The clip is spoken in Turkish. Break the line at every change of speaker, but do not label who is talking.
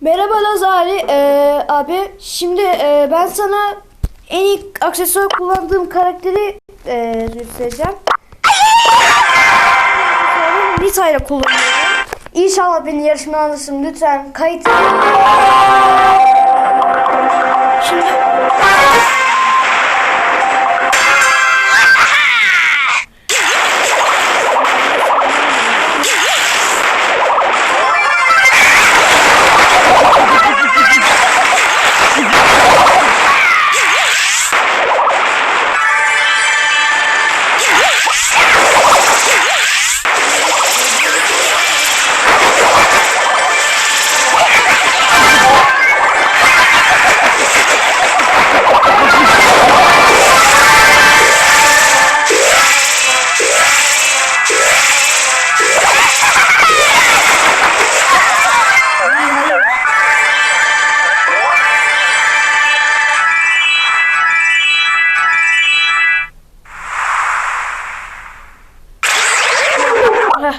Merhaba Lazari ee, abi. Şimdi ee, ben sana en iyi aksesuar kullandığım karakteri ee, göstereceğim. Nita ile kullanıyorum. İnşallah beni yarışmaya alırsın lütfen. Kayıt. kìa